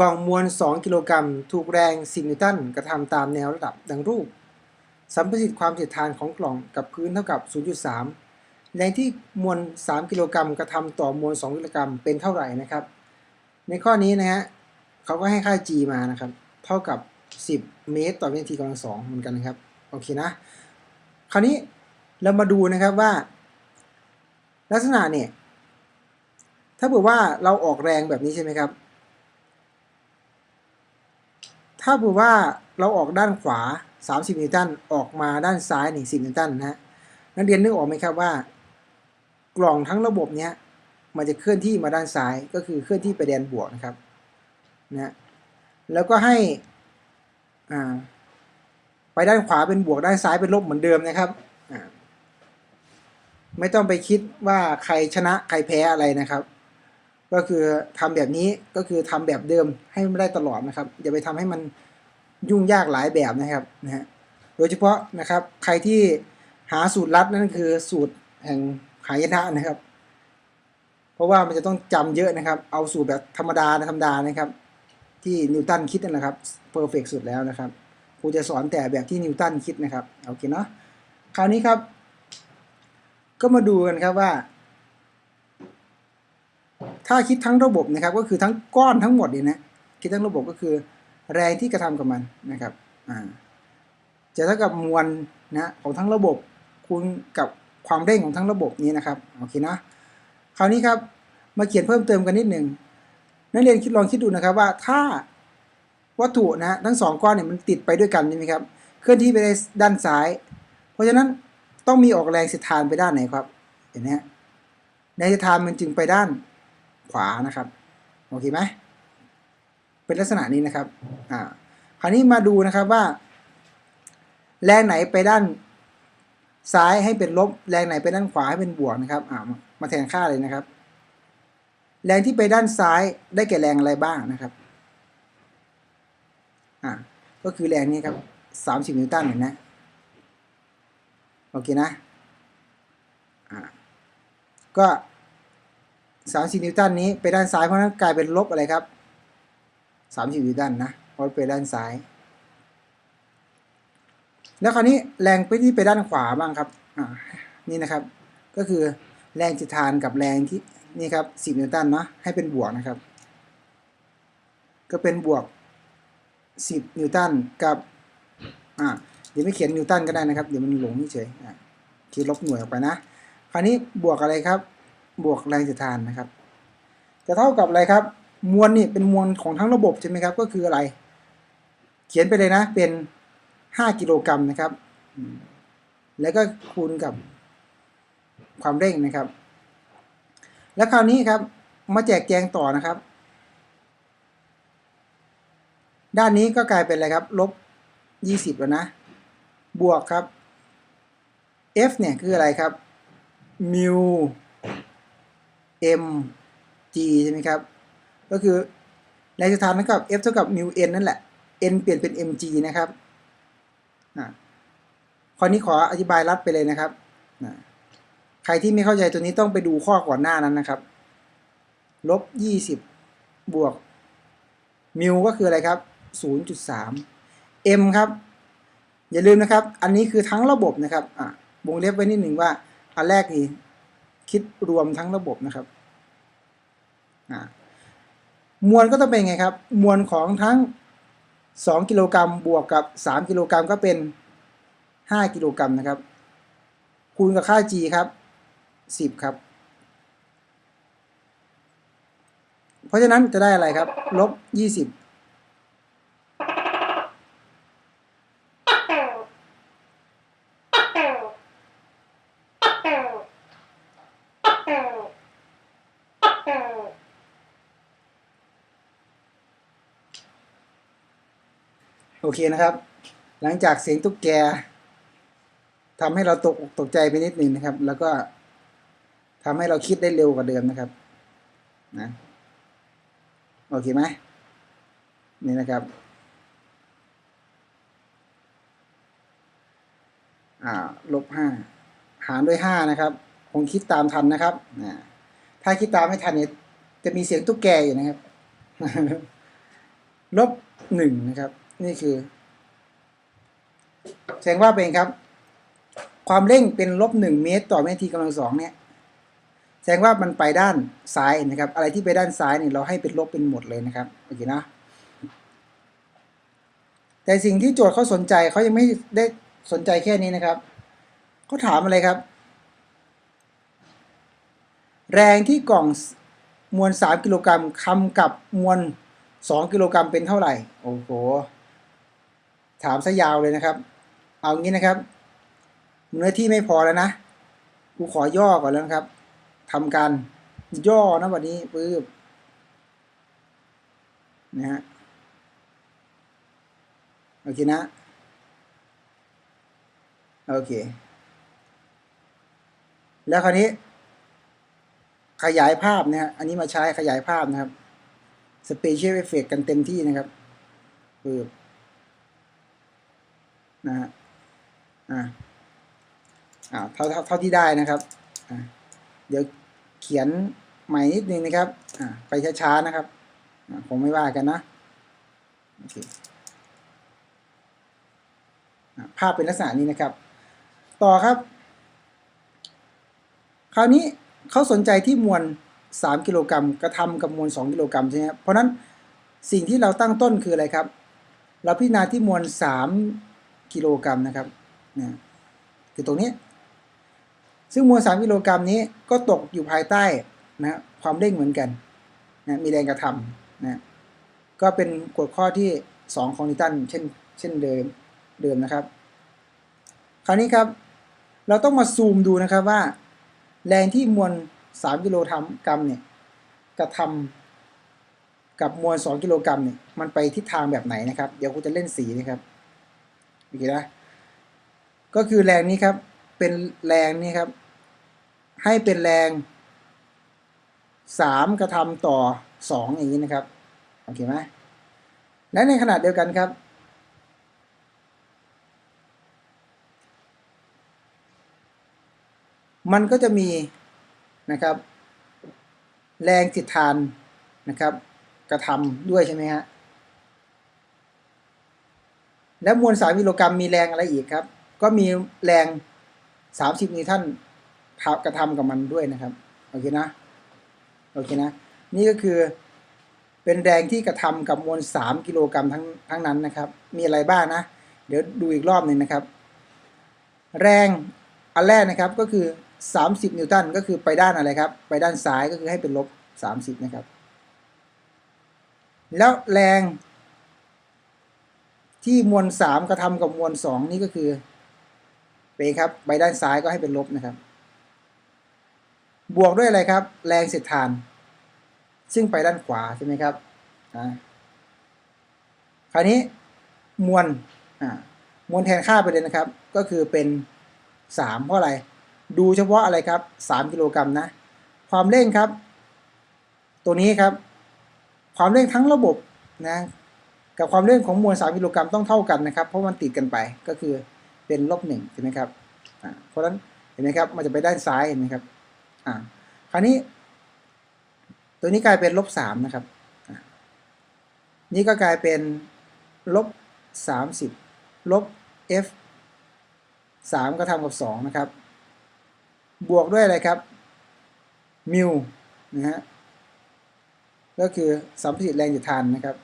กล่องมวล 2 กิโลกรัม ถูกแรง 10 นิวตันกระทำตามแนวระดับดังรูป สัมประสิทธิ์ความเสียดทานของกล่องกับพื้นเท่ากับ 0.3 แรงที่มวล 3 กิโลกรัมกระทำต่อมวล 2 กิโลกรัมเป็นเท่าไหร่นะครับ ในข้อนี้นะฮะเขาก็ให้ค่า g มานะครับ เท่ากับ 10 เมตร ต่อวินาทีกำลังสองเหมือนกันนะครับ โอเคนะ คราวนี้เรามาดูนะครับว่า ลักษณะเนี่ย ถ้าเผื่อว่าเราออกแรงแบบนี้ใช่ไหมครับ ถ้าเผื่อว่าเราออกด้านขวา 30นิวตันออกมาด้านซ้ายนี่10นิวตันนะนักเรียนนึกออกไหมครับว่า กล่องทั้งระบบเนี้ยมันจะเคลื่อนที่มาด้านซ้ายก็คือเคลื่อนที่ไปแดนบวกนะครับนะแล้วก็ให้อ่าไปด้านขวาเป็นบวกด้านซ้ายเป็นลบเหมือนเดิมนะครับไม่ต้องไปคิดว่าใครชนะใครแพ้อะไรนะครับ ก็คือทำแบบนี้ก็คือทำแบบเดิมให้ไมันได้ตลอดนะครับ อย่าไปทำให้มันยุ่งยากหลายแบบนะครับนะฮะโดยเฉพาะนะครับใครที่หาสูตรลัดนั่นคือสูตรแห่งหายนะนะครับ เพราะว่ามันจะต้องจำเยอะนะครับ เอาสูตรแบบธรรมดาธรรมดานะครับ ที่นิวตันคิดนั่นแหละครับเพอร์เฟกสุดแล้วนะครับครูจะสอนแต่แบบที่นิวตันคิดนะครับโอเคเนาะคราวนี้ครับ ก็มาดูกันครับว่า ถ้าคิดทั้งระบบนะครับก็คือทั้งก้อนทั้งหมดเนี่ยนะคิดทั้งระบบก็คือแรงที่กระทำกับมันนะครับอ่าจะเท่ากับมวลนะของทั้งระบบคูณกับความเร่งของทั้งระบบนี้นะครับโอเคนะคราวนี้ครับมาเขียนเพิ่มเติมกันนิดหนึ่งนักเรียนคิดลองคิดดูนะครับว่าถ้าวัตถุนะทั้งสองก้อนเนี่ยมันติดไปด้วยกันใช่ไหมครับเคลื่อนที่ไปในด้านซ้าย เพราะฉะนั้นต้องมีออกแรงเสียดทานไปด้านไหนครับเห็นไหมแรงเสียดทานมันจึงไปด้าน ขวานะครับโอเคไหมเป็นลักษณะนี้นะครับอ่าคราวนี้มาดูนะครับว่า แรงไหนไปด้านซ้ายให้เป็นลบ แรงไหนไปด้านขวาให้เป็นบวกนะครับอ่ามาแทนค่าเลยนะครับ แรงที่ไปด้านซ้ายได้แก่แรงอะไรบ้างนะครับอ่าก็คือแรงนี้ครับสามสิบนิวตันเห็นนะโอเคนะอ่าก็ สามสิบนิวตันนี้ไปด้านซ้ายเพราะนั้นกลายเป็นลบอะไรครับสามสิบนิวตันนะเพราะไปด้านซ้าย แล้วคราวนี้แรงไปที่ไปด้านขวาบ้างครับนี่นะครับ ก็คือแรงจิตทานกับแรงที่นี่ครับสิบนิวตันเนาะให้เป็นบวกนะครับ ก็เป็นบวกสิบนิวตันกับอ่าเดี๋ยวไม่เขียนนิวตันก็ได้นะครับ เดี๋ยวมันหลงเฉยอ่าคิดลบหน่วยออกไปนะ คราวนี้บวกอะไรครับ บวกแรงจิตทานนะครับ จะเท่ากับอะไรครับ มวลนี่เป็นมวลของทั้งระบบใช่ไหมครับ ก็คืออะไร เขียนไปเลยนะ เป็นห้ากิโลกรัมนะครับ แล้วก็คูณกับความเร่งนะครับ แล้วคราวนี้ครับ มาแจกแจงต่อนะครับ ด้านนี้ก็กลายเป็นอะไรครับ ลบยี่สิบแล้วนะ บวกครับ f เนี่ยคืออะไรครับ มิว m g ใช่ไหมครับ ก็คือแรงสถานเท่ากับ f เท่ากับมิว n นั่นแหละ n เปลี่ยนเป็น mg นะครับข้อนี้ขออธิบายรัดไปเลยนะครับ ใครที่ไม่เข้าใจตัวนี้ต้องไปดูข้อก่อนหน้านั้นนะครับ ลบยี่สิบบวก มิวก็คืออะไรครับศูนย์จุดสาม m ครับ อย่าลืมนะครับ อันนี้คือทั้งระบบนะครับอะวงเล็บไว้นิดหนึ่งว่า อันแรกนี่คิดรวมทั้งระบบนะครับ มวลก็ต้องเป็นไงครับ มวลของทั้ง 2 กิโลกรัมบวกกับ 3 กิโลกรัมก็เป็น 5 กิโลกรัมนะครับ คูณกับค่า g ครับ 10 ครับ เพราะฉะนั้นจะได้อะไรครับ ลบ 20 โอเคนะครับ หลังจากเสียงตุ๊กแกทำให้เราตกตกใจไปนิดนึงนะครับ แล้วก็ทำให้เราคิดได้เร็วกว่าเดิมนะครับนะโอเคไหมนี่นะครับอ่าลบห้าหารด้วยห้านะครับ คงคิดตามทันนะครับนะถ้าคิดตามไม่ทันเนี่ยจะมีเสียงตุ๊กแกอยู่นะครับ ลบหนึ่งนะครับ นี่คือแสดงว่าเป็นครับ ความเร่งเป็นลบหนึ่งเมตรต่อวินาทีกำลังสองเนี่ยแสดงว่ามันไปด้านซ้ายนะครับ อะไรที่ไปด้านซ้ายเนี่ยเราให้เป็นลบเป็นหมดเลยนะครับโอเคนะ แต่สิ่งที่โจทย์เขาสนใจเขายังไม่ได้สนใจแค่นี้นะครับเขาถามอะไรครับ แรงที่กล่องมวล 3 กิโลกรัมคำกับมวล 2 กิโลกรัมเป็นเท่าไหร่ โอ้โห ถามซะยาวเลยนะครับ เอางี้นะครับ เนื้อที่ไม่พอแล้วนะกูขอย่อก่อนแล้วนะครับทำการย่อนะวันนี้ปื๊บนะฮะโอเคนะ โอเค แล้วคราวนี้ ขยายภาพนะฮะอันนี้มาใช้ขยายภาพนะครับ Special Effect กันเต็มที่นะครับปึ๊บ นะฮะอ่าอ่าเท่าเท่าเท่าที่ได้นะครับอ่าเดี๋ยวเขียนใหม่นิดนึงนะครับอ่าไปช้าๆนะครับอ่าคงไม่ว่ากันนะโอเคภาพเป็นลักษณะนี้นะครับ ต่อครับ คราวนี้เขาสนใจที่มวล 3 กิโลกรัมกระทำกับมวล 2 กิโลกรัมใช่ไหมครับเพราะนั้นสิ่งที่เราตั้งต้นคืออะไรครับ เราพิจารณาที่มวล 3 กิโลกรัมนะครับนะคือตรงนี้ ซึ่งมวล3กิโลกรัมนี้ก็ตกอยู่ภายใต้นะความเร่งเหมือนกันนะมีแรงกระทำนะก็เป็นกฎข้อที่ 2 ของนิวตันเช่นเช่นเดิมเดิมนะครับ คราวนี้ครับ เราต้องมาซูมดูนะครับว่า แรงที่มวล 3 กิโลกรัมเนี่ยกระทำกับมวล 2 กิโลกรัมเนี่ยมันไปทิศทางแบบไหนนะครับ เดี๋ยวกูจะเล่นสีนะครับ อเคนะก็คือแรงนี้ครับ เป็นแรงนี้ครับ ให้เป็นแรง 3 กระทำต่อ 2 อย่างนี้นะครับโอเคไหมและในขณะเดียวกันครับ มันก็จะมีนะครับ แรงจิตทานนะครับ กระทำด้วยใช่ไหมฮะ แล้วมวล3กิโลกรัมมีแรงอะไรอีกครับ ก็มีแรง 30 นิวตันกระทำกับมันด้วยนะครับโอเคนะโอเคนะ นี่ก็คือเป็นแรงที่กระทำกับมวล 3 กิโลกรัมทั้งทั้งนั้นนะครับ มีอะไรบ้างนะ เดี๋ยวดูอีกรอบหนึ่งนะครับ แรงอันแรกนะครับก็คือ 30 นิวตันก็คือไปด้านอะไรครับ ไปด้านซ้ายก็คือให้เป็นลบ 30 นะครับ แล้วแรง ที่มวล3กระทำกับมวล2นี่ก็คือเปครับไปด้านซ้ายก็ให้เป็นลบนะครับ บวกด้วยอะไรครับ แรงเสียดทาน ซึ่งไปด้านขวาใช่ไหมครับอ่าคราวนี้มวลอ่ามวลแทนค่าไปเลยนะครับ ก็คือเป็น3เพราะอะไร ดูเฉพาะอะไรครับ3กิโลกรัมนะ ความเร่งครับ ตัวนี้ครับ ความเร่งทั้งระบบนะ กับความเร่งของมวล 3 กิโลกรัมต้องเท่ากันนะครับ เพราะมันติดกันไปก็คือเป็นลบหนึ่งใช่ไหมครับเพราะฉะนั้นเห็นไหมครับมันจะไปด้านซ้ายเห็นไหมครับอ่าคราวนี้ ตัวนี้กลายเป็นลบสามนะครับนี่ก็กลายเป็นลบสามสิบลบ f สามก็ทำกับสองนะครับ บวกด้วยอะไรครับมิวนะฮะก็คือสัมพัทธ์แรงจุดทานนะครับ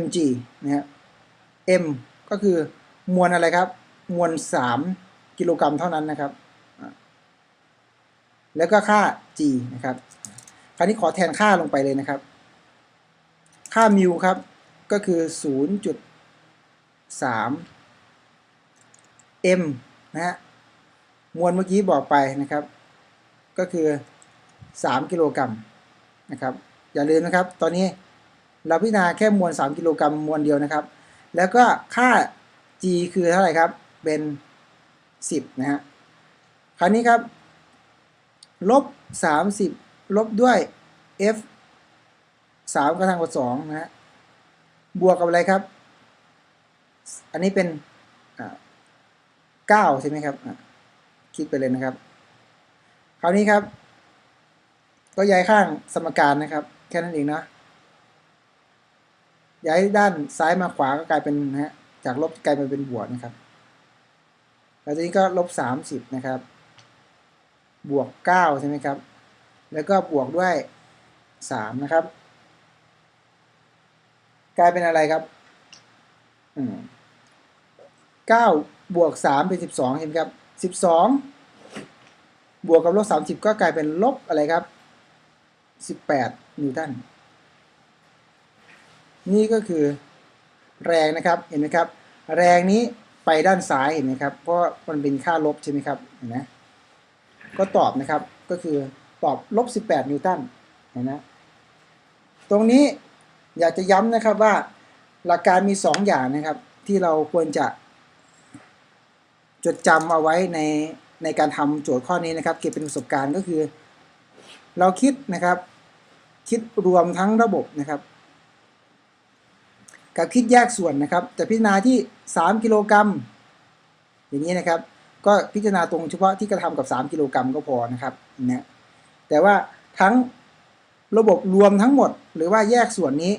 mg นะฮะ m ก็คือมวลอะไรครับ มวล 3 กิโลกรัมเท่านั้นนะครับ แล้วก็ค่า g นะครับ คราวนี้ขอแทนค่าลงไปเลยนะครับ ค่ามิวครับ ก็คือ 0.3 m นะฮะ มวลเมื่อกี้บอกไปนะครับ ก็คือ 3 กิโลกรัมนะครับ อย่าลืมนะครับ ตอนนี้ เราพิจารณาแค่มวล 3 กิโลกรัมมวลเดียวนะครับ แล้วก็ค่า g คือเท่าไหร่ครับ เป็น 10 นะฮะ คราวนี้ครับ ลบ 30 ลบด้วย f 3กระทำกับ2นะฮะ บวกกับอะไรครับ อันนี้เป็น9ใช่ไหมครับ คิดไปเลยนะครับ คราวนี้ครับ ก็ย้ายข้างสมการนะครับ แค่นั้นเองนะ ย้ายด้านซ้ายมาขวาก็กลายเป็นฮะจากลบกลายมาเป็นบวกนะครับแล้วทีนี้ก็ลบสามสิบนะครับ บวกเก้าใช่ไหมครับ แล้วก็บวกด้วยสามนะครับ กลายเป็นอะไรครับอืมเก้าบวกสามเป็นสิบสองเห็นครับสิบสองบวกกับลบสามสิบก็กลายเป็นลบอะไรครับสิบแปดนิวตัน นี่ก็คือแรงนะครับเห็นไหมครับ แรงนี้ไปด้านซ้ายเห็นไหมครับเพราะมันเป็นค่าลบใช่ไหมครับเห็นไหมก็ตอบนะครับก็คือตอบลบ18 นิวตันเห็นนะตรงนี้อยากจะย้ำนะครับว่าหลักการมี 2 อย่างนะครับ ที่เราควรจะจดจำเอาไว้ในในการทำโจทย์ข้อนี้นะครับ เก็บเป็นประสบการณ์ก็คือ เราคิดนะครับ คิดรวมทั้งระบบนะครับ กับคิดแยกส่วนนะครับ จะพิจารณาที่ 3 กิโลกรัมอย่างนี้นะครับ ก็พิจารณาตรงเฉพาะที่กระทำกับ 3 กิโลกรัมก็พอนะครับนะแต่ว่าทั้งระบบรวมทั้งหมด หรือว่าแยกส่วนนี้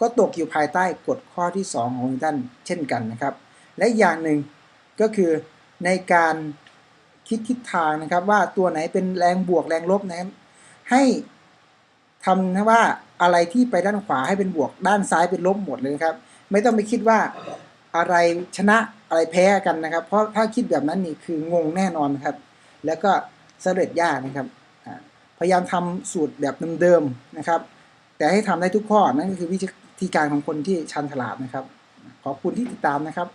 ก็ตกอยู่ภายใต้กฎข้อที่ 2 ของนิวตันเช่นกันนะครับ และอีกอย่างหนึ่งก็คือในการคิดทิศทางนะครับว่าตัวไหนเป็นแรงบวกแรงลบนะครับให้ ทำนะว่าอะไรที่ไปด้านขวาให้เป็นบวก ด้านซ้ายเป็นลบหมดเลยครับ ไม่ต้องไปคิดว่าอะไรชนะอะไรแพ้กันนะครับ เพราะถ้าคิดแบบนั้นนี่คืองงแน่นอนนครับ แล้วก็สำเร็จยากนะครับ พยายามทำสูตรแบบเดิมๆนะครับ แต่ให้ทำได้ทุกข้อนั่นก็คือวิธีการของคนที่ชันฉลาดนะครับ ขอบคุณที่ติดตามนะครับ